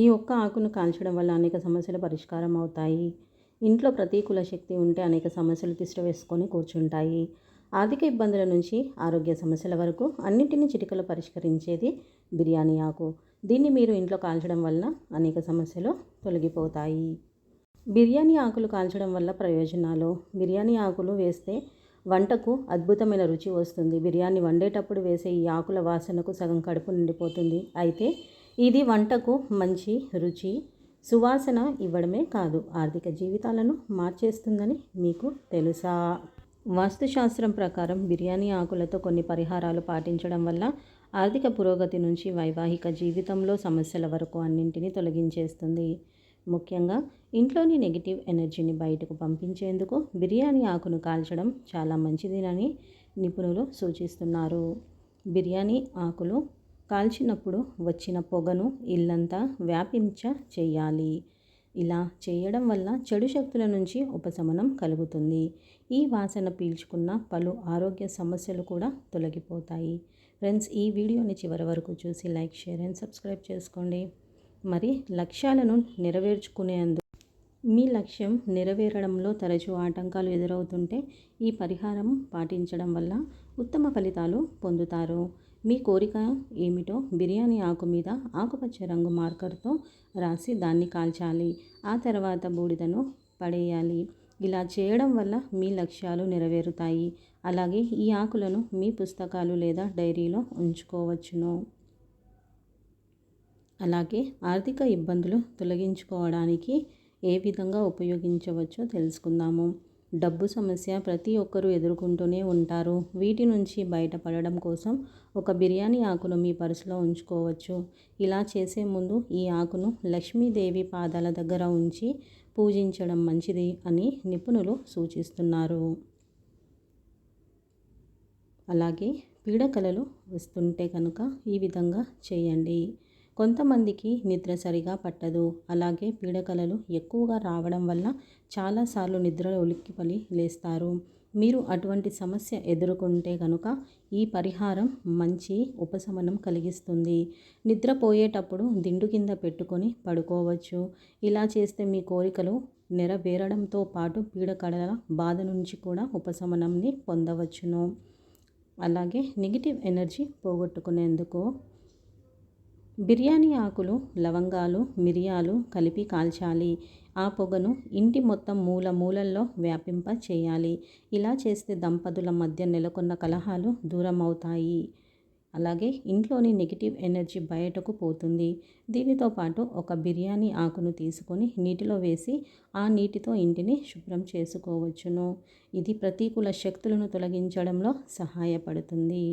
ఈ ఒక్క ఆకును కాల్చడం వల్ల అనేక సమస్యలు పరిష్కారం అవుతాయి. ఇంట్లో ప్రతికూల శక్తి ఉంటే అనేక సమస్యలు తిష్ట వేసుకొని కూర్చుంటాయి. ఆర్థిక ఇబ్బందుల నుంచి ఆరోగ్య సమస్యల వరకు అన్నింటినీ చిటికలు పరిష్కరించేది బిర్యానీ ఆకు. దీన్ని మీరు ఇంట్లో కాల్చడం వల్ల అనేక సమస్యలు తొలగిపోతాయి. బిర్యానీ ఆకులు కాల్చడం వల్ల ప్రయోజనాలు. బిర్యానీ ఆకులు వేస్తే వంటకు అద్భుతమైన రుచి వస్తుంది. బిర్యానీ వండేటప్పుడు వేసే ఈ ఆకుల వాసనకు సగం కడుపు నిండిపోతుంది. అయితే ఇది వంటకు మంచి రుచి సువాసన ఇవ్వడమే కాదు ఆర్థిక జీవితాలను మార్చేస్తుందని మీకు తెలుసా? వాస్తుశాస్త్రం ప్రకారం బిర్యానీ ఆకులతో కొన్ని పరిహారాలు పాటించడం వల్ల ఆర్థిక పురోగతి నుంచి వైవాహిక జీవితంలో సమస్యల వరకు అన్నింటినీ తొలగించేస్తుంది. ముఖ్యంగా ఇంట్లోని నెగిటివ్ ఎనర్జీని బయటకు పంపించేందుకు బిర్యానీ ఆకును కాల్చడం చాలా మంచిదినని నిపుణులు సూచిస్తున్నారు. బిర్యానీ ఆకులు కాల్చినప్పుడు వచ్చిన పొగను ఇల్లంతా వ్యాపించ చేయాలి ఇలా చేయడం వల్ల చెడు శక్తుల నుంచి ఉపశమనం కలుగుతుంది. ఈ వాసన పీల్చుకున్న పలు ఆరోగ్య సమస్యలు కూడా తొలగిపోతాయి. ఫ్రెండ్స్ ఈ వీడియోని చివరి వరకు చూసి లైక్ షేర్ అండ్ సబ్స్క్రైబ్ చేసుకోండి. మరి లక్ష్యాలను నెరవేర్చుకునేందుకు మీ లక్ష్యం నెరవేరడంలో తరచూ ఆటంకాలు ఎదురవుతుంటే ఈ పరిహారం పాటించడం వల్ల ఉత్తమ ఫలితాలు పొందుతారు. మీ కోరిక ఏమిటో బిర్యానీ ఆకు మీద ఆకుపచ్చ రంగు మార్కర్తో రాసి దాన్ని కాల్చాలి. ఆ తర్వాత బూడిదను పడేయాలి. ఇలా చేయడం వల్ల మీ లక్ష్యాలు నెరవేరుతాయి. అలాగే ఈ ఆకులను మీ పుస్తకాలు లేదా డైరీలో ఉంచుకోవచ్చును. అలాగే ఆర్థిక ఇబ్బందులు తొలగించుకోవడానికి ఏ విధంగా ఉపయోగించవచ్చో తెలుసుకుందాము. డబ్బు సమస్య ప్రతి ఒక్కరూ ఎదుర్కొంటూనే ఉంటారు. వీటి నుంచి బయటపడడం కోసం ఒక బిర్యానీ ఆకును మీ పర్సులో ఉంచుకోవచ్చు. ఇలా చేసే ముందు ఈ ఆకును లక్ష్మీదేవి పాదాల దగ్గర ఉంచి పూజించడం మంచిది అని నిపుణులు సూచిస్తున్నారు. అలాగే పీడకలలు వస్తుంటే కనుక ఈ విధంగా చేయండి. కొంతమందికి నిద్ర సరిగా పట్టదు. అలాగే పీడకలలు ఎక్కువగా రావడం వల్ల చాలాసార్లు నిద్రలో ఉలిక్కిపలి లేస్తారు. మీరు అటువంటి సమస్య ఎదుర్కొంటే కనుక ఈ పరిహారం మంచి ఉపశమనం కలిగిస్తుంది. నిద్రపోయేటప్పుడు దిండు కింద పెట్టుకొని పడుకోవచ్చు. ఇలా చేస్తే మీ కోరికలు నెరవేరడంతో పాటు పీడకడల బాధ నుంచి కూడా ఉపశమనంని పొందవచ్చును. అలాగే నెగిటివ్ ఎనర్జీ పోగొట్టుకునేందుకు బిర్యానీ ఆకులు లవంగాలు మిరియాలు కలిపి కాల్చాలి. ఆ పొగను ఇంటి మొత్తం మూల మూలల్లో వ్యాపింప చేయాలి. ఇలా చేస్తే దంపతుల మధ్య నెలకొన్న కలహాలు దూరం అవుతాయి అలాగే ఇంట్లోని నెగిటివ్ ఎనర్జీ బయటకు పోతుంది. దీనితో పాటు ఒక బిర్యానీ ఆకును తీసుకొని నీటిలో వేసి ఆ నీటితో ఇంటిని శుభ్రం చేసుకోవచ్చును. ఇది ప్రతికూల శక్తులను తొలగించడంలో సహాయపడుతుంది.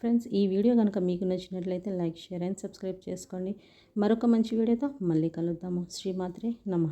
ఫ్రెండ్స్ ఈ వీడియో కనుక మీకు నచ్చినట్లయితే లైక్ షేర్ అండ్ సబ్స్క్రైబ్ చేసుకోండి. మరొక మంచి వీడియోతో మళ్ళీ కలుద్దాము. శ్రీమాత్రే నమ.